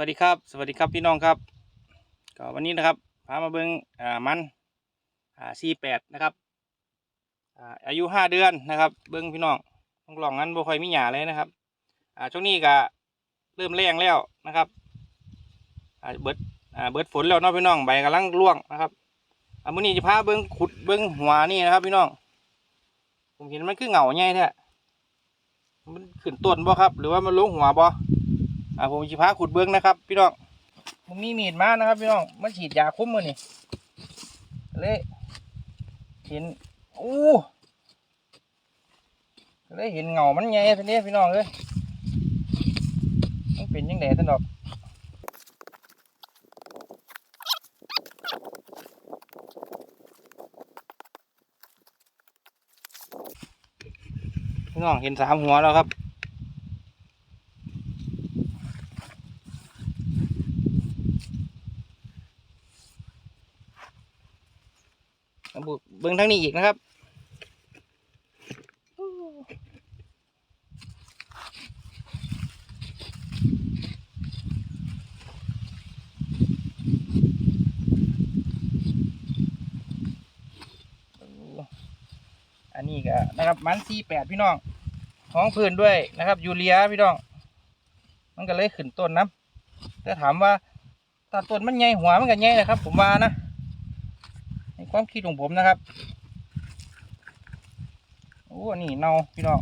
วัสดีครับ สวัสดีครับพี่น้องครับ ก็วันนี้นะครับพามาเบิ้งอ่ามันอ่าสี่แปดนะครับอ่าอายุห้าเดือนนะครับ เบิ้งพี่น้องต้องลองงั้นบ่ค่อยมีหยาเลยนะครับอ่าช่วงนี้ก็เริ่มแรงแล้วนะครับอ่าเบิดอ่าเบิดฝนแล้วเนาะพี่น้องใบกำลังร่วงนะครับอ่ามื้อนี้จะพาเบิ้งขุดเบิ้งหัวนี่นะครับ พี่น้อง ผมเห็นมันคือเหงาใหญ่แท้มันขึ้นต้นบ่ครับ หรือว่ามันลงหัวบ่ อ่าผมจะพาขุดเบิ้องนะครับ พี่น้องผมมีมีดมานะครับ พี่น้องมันฉีดยาคุ้มมือนี่เลยเห็นอู้เลยเห็นเงามันใหญ่ทีนี้พี่น้องเลยมันเป็นยังไงท่านดอกพี่น้องเห็นสามหัวแล้วครับ เบุเบิ้งทั้งนี้อีกนะครับอันนี้ก็นะครับมันสี่แปดพี่น้องท้องพื้นด้วยนะครับ ยูเรียพี่น้อง มันก็เลยขึ้นต้นนะแต่ถามว่าถ้าต้นมันใหญ่หัวมันก็ใหญ่นะครับ ผมว่านะ ความคิดของผมนะครับโอ้นนี่เน่าพี่น้อง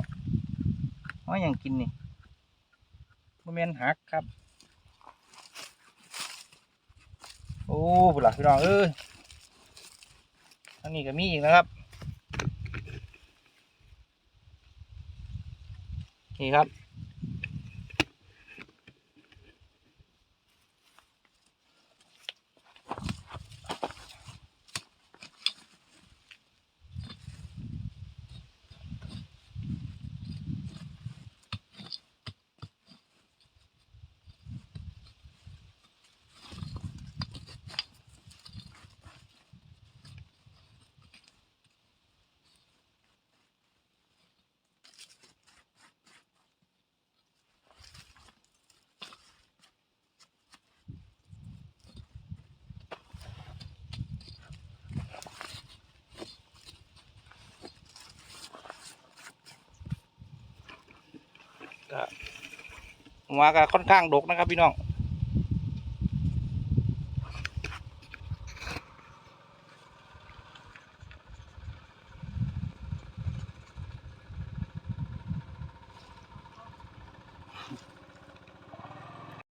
ว่าอย่างกินนี่บะเมนหักครับ โอ้บุหลักพี่น้องเอ้ยอันนี้ก็มีอีกนะครับ นี่ครับ ก็ หัวก็ค่อนข้างดกนะครับพี่น้อง